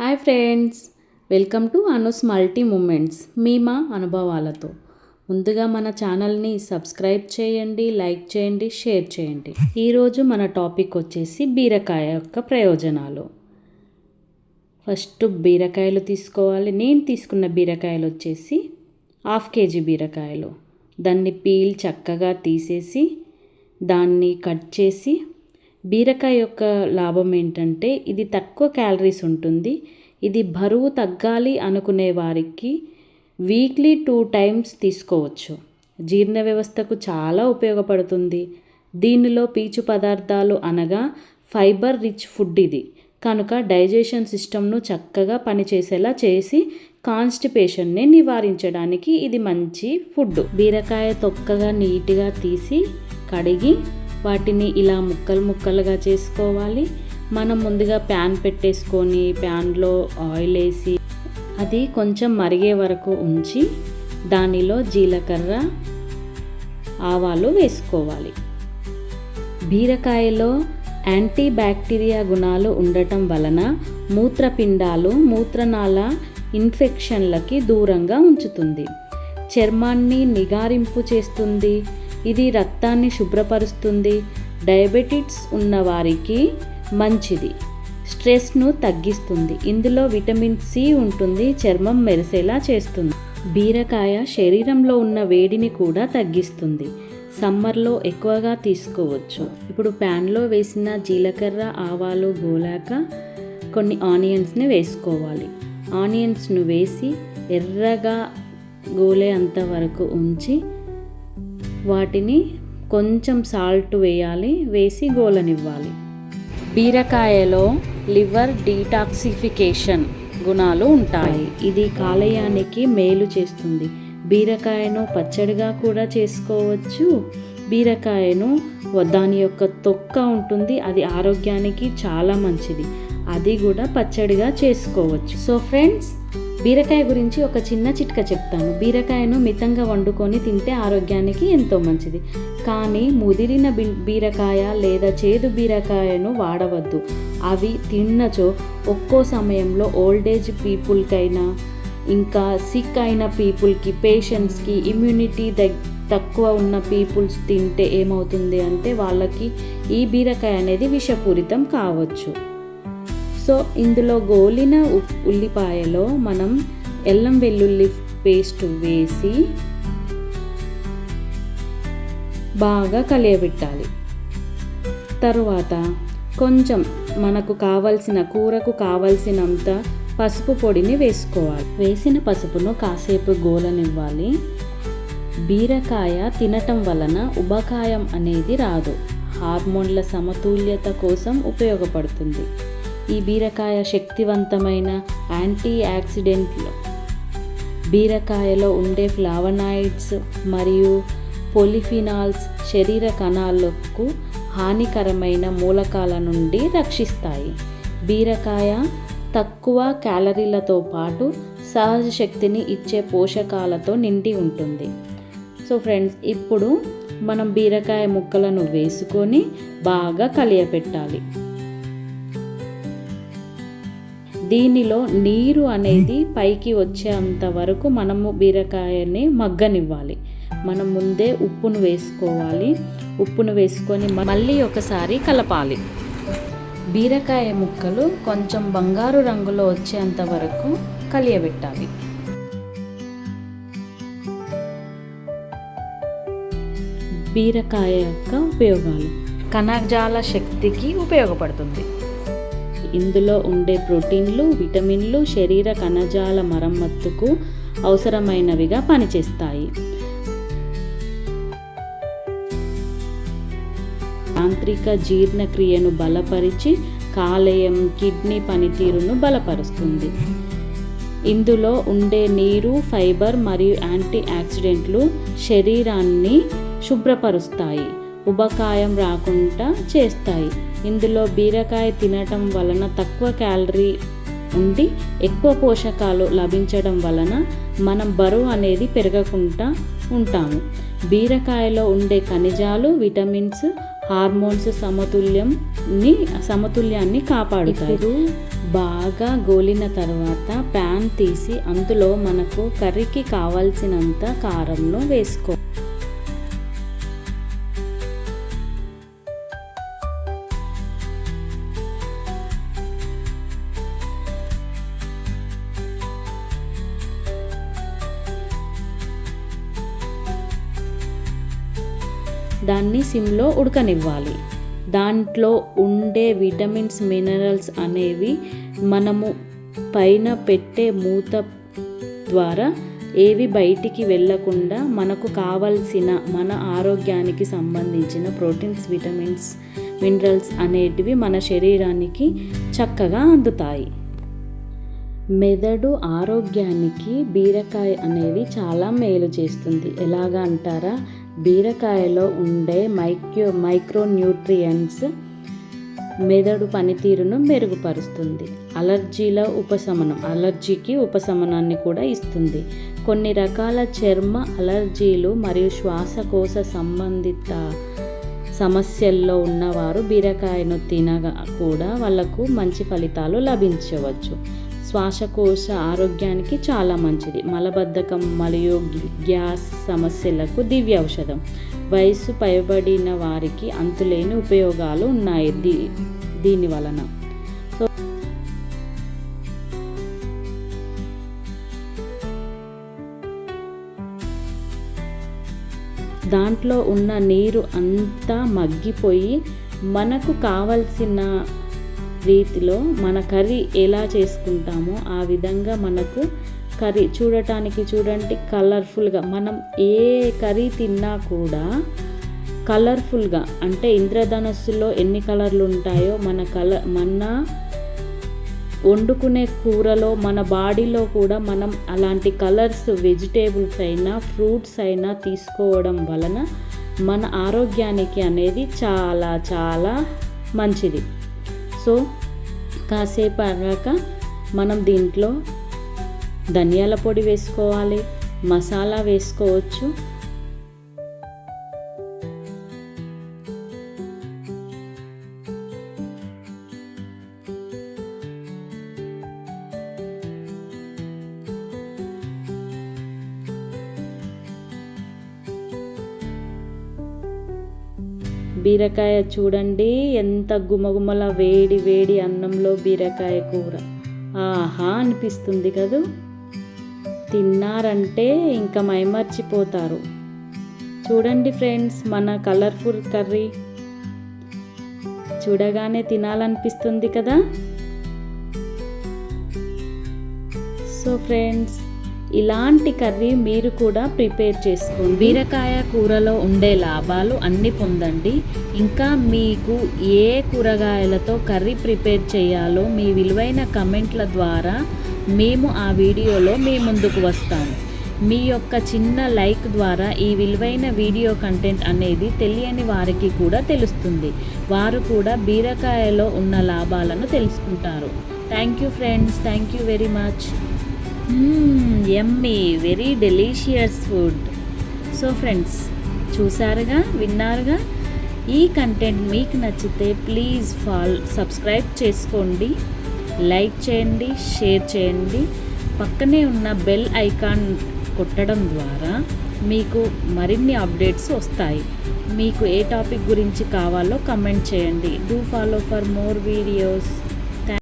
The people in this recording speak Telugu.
Hi friends welcome to Anu's multi moments మీ మా అనుభవాలతో. ముందుగా మన ఛానల్ని సబ్స్క్రైబ్ చేయండి లైక్ చేయండి షేర్ చేయండి. ఈరోజు మన టాపిక్ వచ్చేసి బీరకాయ యొక్క ప్రయోజనాలు. ఫస్ట్ బీరకాయలు తీసుకోవాలి. నేను తీసుకున్న బీరకాయలు వచ్చేసి హాఫ్ కేజీ బీరకాయలు. దాన్ని పీల్ చక్కగా తీసేసి దాన్ని కట్ చేసి బీరకాయ యొక్క లాభం ఏంటంటే ఇది తక్కువ క్యాలరీస్ ఉంటుంది. ఇది బరువు తగ్గాలి అనుకునే వారికి వీక్లీ టూ టైమ్స్ తీసుకోవచ్చు. జీర్ణ వ్యవస్థకు చాలా ఉపయోగపడుతుంది. దీనిలో పీచు పదార్థాలు అనగా ఫైబర్ రిచ్ ఫుడ్ ఇది. కనుక డైజెషన్ సిస్టమ్ను చక్కగా పనిచేసేలా చేసి కాన్స్టిపేషన్ని నివారించడానికి ఇది మంచి ఫుడ్. బీరకాయ తొక్కగా నీట్గా తీసి కడిగి వాటిని ఇలా ముక్కలు ముక్కలుగా చేసుకోవాలి. మనం ముందుగా ప్యాన్ పెట్టేసుకొని ప్యాన్లో ఆయిల్ వేసి అది కొంచెం మరిగే వరకు ఉంచి దానిలో జీలకర్ర ఆవాలు వేసుకోవాలి. బీరకాయలో యాంటీ బ్యాక్టీరియా గుణాలు ఉండటం వలన మూత్రపిండాలు మూత్రనాళ ఇన్ఫెక్షన్లకి దూరంగా ఉంచుతుంది. చర్మాన్ని నిగారింపు చేస్తుంది. ఇది రక్తాన్ని శుభ్రపరుస్తుంది. డయాబెటిక్స్ ఉన్నవారికి మంచిది. స్ట్రెస్ను తగ్గిస్తుంది. ఇందులో విటమిన్ సి ఉంటుంది. చర్మం మెరిసేలా చేస్తుంది. బీరకాయ శరీరంలో ఉన్న వేడిని కూడా తగ్గిస్తుంది. సమ్మర్లో ఎక్కువగా తీసుకోవచ్చు. ఇప్పుడు ప్యాన్లో వేసిన జీలకర్ర ఆవాలు గోలాక కొన్ని ఆనియన్స్ని వేసుకోవాలి. ఆనియన్స్ను వేసి ఎర్రగా గోలే అంతవరకు ఉంచి వాటిని కొంచెం సాల్ట్ వేయాలి వేసి గోలనివ్వాలి. బీరకాయలో లివర్ డీటాక్సిఫికేషన్ గుణాలు ఉంటాయి. ఇది కాలేయానికి మేలు చేస్తుంది. బీరకాయను పచ్చడిగా కూడా చేసుకోవచ్చు. బీరకాయను దాని యొక్క తొక్క ఉంటుంది అది ఆరోగ్యానికి చాలా మంచిది. అది కూడా పచ్చడిగా చేసుకోవచ్చు. సో ఫ్రెండ్స్ బీరకాయ గురించి ఒక చిన్న చిట్క చెప్తాను. బీరకాయను మితంగా వండుకొని తింటే ఆరోగ్యానికి ఎంతో మంచిది. కానీ ముదిరిన బీరకాయ లేదా చేదు బీరకాయను వాడవద్దు. అవి తిన్నచో ఒక్కో సమయంలో ఓల్డేజ్ పీపుల్కైనా ఇంకా సిక్ అయిన పీపుల్కి పేషెంట్స్కి ఇమ్యూనిటీ దగ్గ తక్కువ ఉన్న పీపుల్స్ తింటే ఏమవుతుంది అంటే వాళ్ళకి ఈ బీరకాయ అనేది విషపూరితం కావచ్చు. సో ఇందులో గోలిన ఉల్లిపాయలో మనం ఎల్లం వెల్లుల్లి పేస్ట్ వేసి బాగా కలియబెట్టాలి. తరువాత కొంచెం మనకు కావలసిన కూరకు కావలసినంత పసుపు పొడిని వేసుకోవాలి. వేసిన పసుపును కాసేపు గోలనివ్వాలి. బీరకాయ తినటం వలన ఉబకాయం అనేది రాదు. హార్మోన్ల సమతుల్యత కోసం ఉపయోగపడుతుంది. ఈ బీరకాయ శక్తివంతమైన యాంటీ యాక్సిడెంట్లు బీరకాయలో ఉండే ఫ్లావనాయిడ్స్ మరియు పొలిఫినాల్స్ శరీర కణాలకు హానికరమైన మూలకాల నుండి రక్షిస్తాయి. బీరకాయ తక్కువ క్యాలరీలతో పాటు సహజ శక్తిని ఇచ్చే పోషకాలతో నిండి ఉంటుంది. సో ఫ్రెండ్స్ ఇప్పుడు మనం బీరకాయ ముక్కలను వేసుకొని బాగా కలియపెట్టాలి. దీనిలో నీరు అనేది పైకి వచ్చేంత వరకు మనము బీరకాయని మగ్గనివ్వాలి. మనం ముందే ఉప్పును వేసుకోవాలి. ఉప్పును వేసుకొని మళ్ళీ ఒకసారి కలపాలి. బీరకాయ ముక్కలు కొంచెం బంగారు రంగులో వచ్చేంత వరకు కలియబెట్టాలి. బీరకాయ యొక్క ఉపయోగాలు. కణజాల శక్తికి ఉపయోగపడుతుంది. ఇందులో ఉండే ప్రోటీన్లు విటమిన్లు శరీర కణజాల మరమ్మత్తుకు అవసరమైనవిగా పనిచేస్తాయి. యాంత్రిక జీర్ణక్రియను బలపరిచి కాలేయం కిడ్నీ పనితీరును బలపరుస్తుంది. ఇందులో ఉండే నీరు ఫైబర్ మరియు యాంటీ ఆక్సిడెంట్లు శరీరాన్ని శుభ్రపరుస్తాయి. ఉబకాయం రాకుండా చేస్తాయి. ఇందులో బీరకాయ తినటం వలన తక్కువ క్యాలరీ ఉండి ఎక్కువ పోషకాలు లభించడం వలన మనం బరువు అనేది పెరగకుండా ఉంటాము. బీరకాయలో ఉండే ఖనిజాలు విటమిన్స్ హార్మోన్స్ సమతుల్యంని సమతుల్యాన్ని కాపాడుతాయి. ఇప్పుడు బాగా గోలిన తర్వాత ప్యాన్ తీసి అందులో మనకు కర్రీకి కావాల్సినంత కారంను వేసుకో. దాన్ని సిమ్లో ఉడకనివ్వాలి. దాంట్లో ఉండే విటమిన్స్ మినరల్స్ అనేవి మనము పైన పెట్టే మూత ద్వారా ఏవి బయటికి వెళ్ళకుండా మనకు కావలసిన మన ఆరోగ్యానికి సంబంధించిన ప్రోటీన్స్ విటమిన్స్ మినరల్స్ అనేటివి మన శరీరానికి చక్కగా అందుతాయి. మెదడు ఆరోగ్యానికి బీరకాయ అనేది చాలా మేలు చేస్తుంది. ఎలాగా అంటారా? బీరకాయలో ఉండే మైక్రో మైక్రోన్యూట్రియంట్స్ మెదడు పనితీరును మెరుగుపరుస్తుంది. అలర్జీల ఉపశమనం అలర్జీకి ఉపశమనాన్ని కూడా ఇస్తుంది. కొన్ని రకాల చర్మ అలర్జీలు మరియు శ్వాసకోశ సంబంధిత సమస్యల్లో ఉన్నవారు బీరకాయను తినగా కూడా వాళ్ళకు మంచి ఫలితాలు లభించవచ్చు. శ్వాసకోశ ఆరోగ్యానికి చాలా మంచిది. మలబద్ధకం మరియు గ్యాస్ సమస్యలకు దివ్య ఔషధం. వయసు పైబడిన వారికి అంతులేని ఉపయోగాలు ఉన్నాయి. దీ దీని వలన. సో దాంట్లో ఉన్న నీరు అంతా మగ్గిపోయి మనకు కావలసిన రీతిలో మన కర్రీ ఎలా చేసుకుంటామో ఆ విధంగా మనకు కర్రీ చూడటానికి చూడండి కలర్ఫుల్గా. మనం ఏ కర్రీ తిన్నా కూడా కలర్ఫుల్గా అంటే ఇంద్రధనస్సులో ఎన్ని కలర్లు ఉంటాయో మన కలర్ మన వండుకునే కూరలో మన బాడీలో కూడా మనం అలాంటి కలర్స్ వెజిటేబుల్స్ అయినా ఫ్రూట్స్ అయినా తీసుకోవడం వలన మన ఆరోగ్యానికి అనేది చాలా చాలా మంచిది. సో కాసేపు అయ్యాక మనం దీంట్లో ధనియాల పొడి వేసుకోవాలి మసాలా వేసుకోవచ్చు. బీరకాయ చూడండి ఎంత గుమగుమల వేడి వేడి అన్నంలో బీరకాయ కూర. ఆహా అనిపిస్తుంది కదూ? తిన్నారంటే ఇంకా మైమర్చిపోతారు. చూడండి ఫ్రెండ్స్ మన కలర్ఫుల్ కర్రీ. చూడగానే తినాలనిపిస్తుంది కదా? సో ఫ్రెండ్స్ ఇలాంటి కర్రీ మీరు కూడా ప్రిపేర్ చేసుకోండి. బీరకాయ కూరలో ఉండే లాభాలు అన్నీ పొందండి. ఇంకా మీకు ఏ కూరగాయలతో కర్రీ ప్రిపేర్ చేయాలో మీ విలువైన కమెంట్ల ద్వారా మేము ఆ వీడియోలో మీ ముందుకు వస్తాము మీ యొక్క చిన్న లైక్ ద్వారా ఈ విలువైన వీడియో కంటెంట్ అనేది తెలియని వారికి కూడా తెలుస్తుంది. వారు కూడా బీరకాయలో ఉన్న లాభాలను తెలుసుకుంటారు. Thank you friends. Thank you very much. Yummy very delicious food so friends చూసారుగా విన్నారుగా? ఈ కంటెంట్ మీకు నచ్చితే ప్లీజ్ ఫాల్ సబ్స్క్రైబ్ చేసుకోండి లైక్ చేయండి షేర్ చేయండి. పక్కనే ఉన్న బెల్ ఐకాన్ కొట్టడం ద్వారా మీకు మరిన్ని అప్డేట్స్ వస్తాయి. మీకు ఏ టాపిక్ గురించి కావాలో కమెంట్ చేయండి. Do follow for more videos